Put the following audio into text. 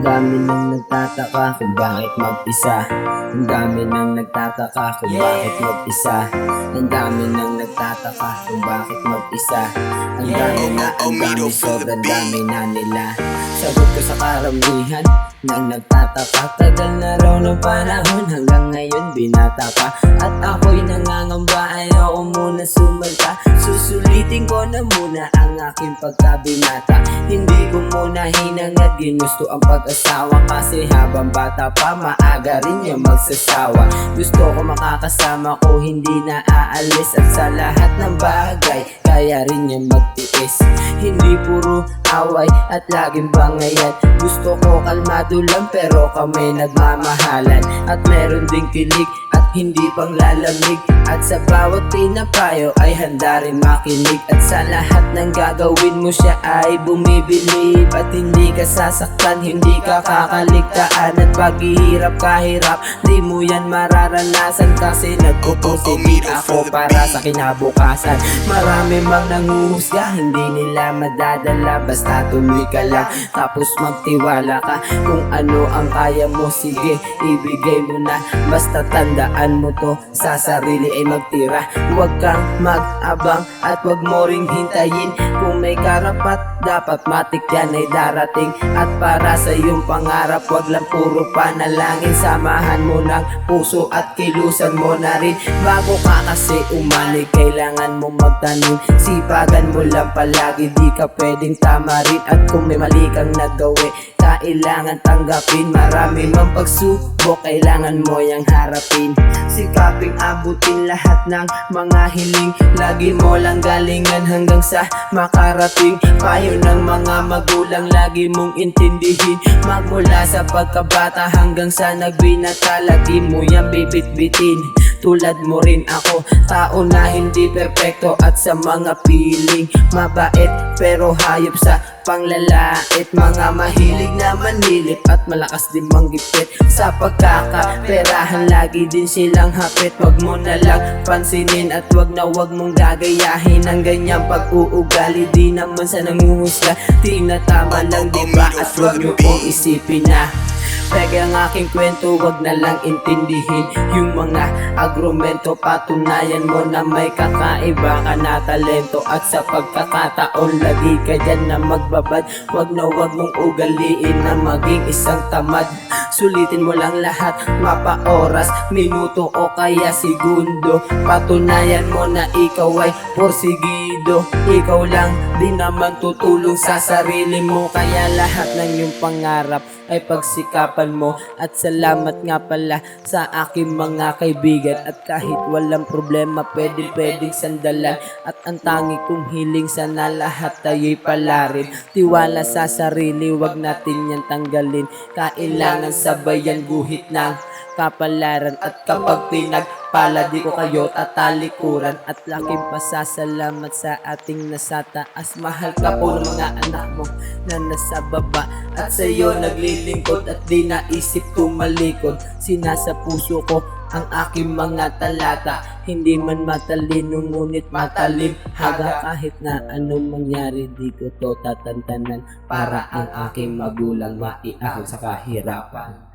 dami nang nagtataka kung bakit mag-isa. Ang dami nang nagtataka kung bakit mag-isa. Ang dami nang nagtataka kung bakit mag-isa. Ang dami na, ang dami, sobrang dami na nila. Sagot ko sa karamihan nang nagtataka Tagal na raw ng panahon hanggang ngayon binata pa. At ako'y nangangamba ayoko muna sumalta. Susulitin ko na muna ang aking pagkabinata. Hindi ko muna hinangad ginusto ang pag-asawa. Kasi habang bata pa maaga rin yung magsasawa. Gusto ko makakasama ko hindi na aalis. At sa lahat ng bagay kaya rin yung magtiis. Hindi puro away at laging bangayan. Gusto ko kalmado lang pero kami nagmamahalan. At meron ding kilig hindi pang lalamig? At sa bawat pinapayo ay handa rin makinig. At sa lahat ng gagawin mo siya ay bumibilib. At hindi ka sasaktan, hindi ka kakaligtaan. At paghihirap kahirap, di mo yan mararanasan. Kasi nagpupursige ako para sa kinabukasan. Marami mang nanguhusga, hindi nila madadala. Basta tuloy ka lang, tapos magtiwala ka. Kung ano ang kaya mo, sige, ibigay mo na. Basta tandaan mo to, sa sarili ay magtira. Huwag kang mag-abang at huwag mo ring hintayin. Kung may karapat, dapat matik yan ay darating. At para sa iyong pangarap, huwag lang puro panalangin. Samahan mo ng puso at kilusan mo na rin. Bago ka kasi umani, kailangan mo magtanim Sipagan mo lang palagi, di ka pwedeng tama rin. At kung may mali kang nagawi, kailangan tanggapin. Marami mang pagsubok, kailangan mo yang harapin. Sikaping abutin lahat ng mga hiling. Lagi mo lang galingan hanggang sa makarating. Payo ng mga magulang lagi mong intindihin. Magmula sa pagkabata hanggang sa nagbinata Lagi mo yan bibit-bitin tulad mo rin ako. Tao na hindi perpekto at sa mga piling Mabait pero hayop sa panglalait. Mga mahilig na manilip at malakas din manggipit. Sa pagkakaperahan lagi din silang hapit. Wag mo na lang pansinin at wag na wag mong gagayahin Ang ganyang pag-uugali. Di naman sa nanguhusga Di na tama lang diba at wag nyo kong isipin na Peke ang aking kwento, wag na lang intindihin. Yung mga agrumento, patunayan mo na may kakaiba ka na talento. At sa pagkakataon, lagi ka dyan na magbabad Wag na wag mong ugaliin na maging isang tamad. Sulitin mo lang lahat, mapa oras, minuto o kaya segundo. Patunayan mo na ikaw ay porsigido Ikaw lang di naman tutulong sa sarili mo. Kaya lahat ng iyong pangarap ay pagsikapan mo. At salamat nga pala sa aking mga kaibigan. At kahit walang problema pwede pwedeng sandalan. At ang tangi kong hiling sana lahat tayo'y palarin. Tiwala sa sarili wag natin yan tanggalin. Kailangan sabayan guhit ng kapalaran. At kapag pinagpala di ko kayo tatalikuran At laking pasasalamat sa ating nasa taas. Mahal ka po ng mga anak mo na nasa baba. At sa'yo naglilingkod at di naisip tumalikod Sinasa puso ko ang aking mga talata. Hindi man matalino ngunit matalim. Haga kahit na anong mangyari di ko to tatantanan. Para ang aking magulang maiahon sa kahirapan